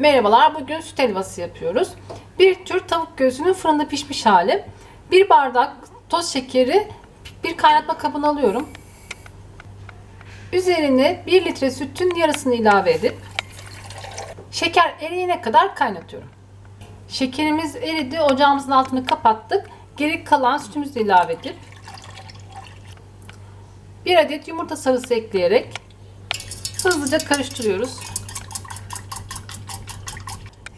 Merhabalar, bugün süt helvası yapıyoruz. Bir tür tavuk göğsünün fırında pişmiş hali. Bir bardak toz şekeri bir kaynatma kabına alıyorum. Üzerine 1 litre sütün yarısını ilave edip şeker eriyene kadar kaynatıyorum. Şekerimiz eridi, ocağımızın altını kapattık. Geri kalan sütümüzü ilave edip bir adet yumurta sarısı ekleyerek hızlıca karıştırıyoruz.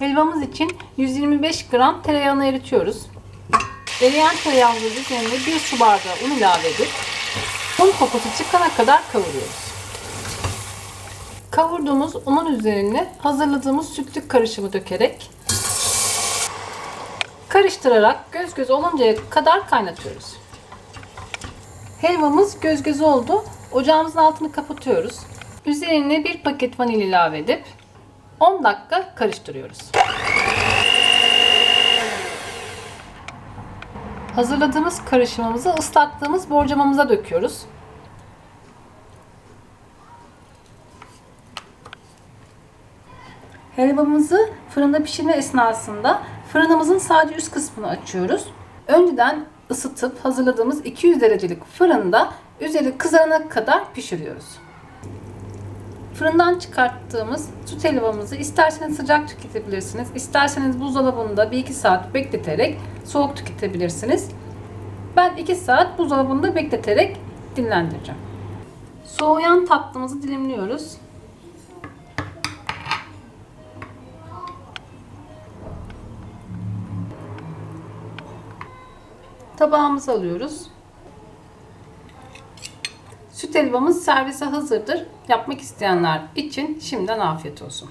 Helvamız için 125 gram tereyağını eritiyoruz. Eriyen tereyağımızın üzerine 1 su bardağı un ilave edip un kokusu çıkana kadar kavuruyoruz. Kavurduğumuz unun üzerine hazırladığımız sütlü karışımı dökerek karıştırarak göz göz oluncaya kadar kaynatıyoruz. Helvamız göz göz oldu. Ocağımızın altını kapatıyoruz. Üzerine bir paket vanilya ilave edip 10 dakika karıştırıyoruz. Hazırladığımız karışımımızı ıslattığımız borcamamıza döküyoruz. Helvamızı fırında pişirme esnasında fırınımızın sadece üst kısmını açıyoruz. Önceden ısıtıp hazırladığımız 200 derecelik fırında üzeri kızarana kadar pişiriyoruz. Fırından çıkarttığımız süt helvamızı isterseniz sıcak tüketebilirsiniz. isterseniz buzdolabında 1-2 saat bekleterek soğuk tüketebilirsiniz. Ben 2 saat buzdolabında bekleterek dinlendireceğim. Soğuyan tatlımızı dilimliyoruz. Tabağımıza alıyoruz. Süt helvamız servise hazırdır. Yapmak isteyenler için şimdiden afiyet olsun.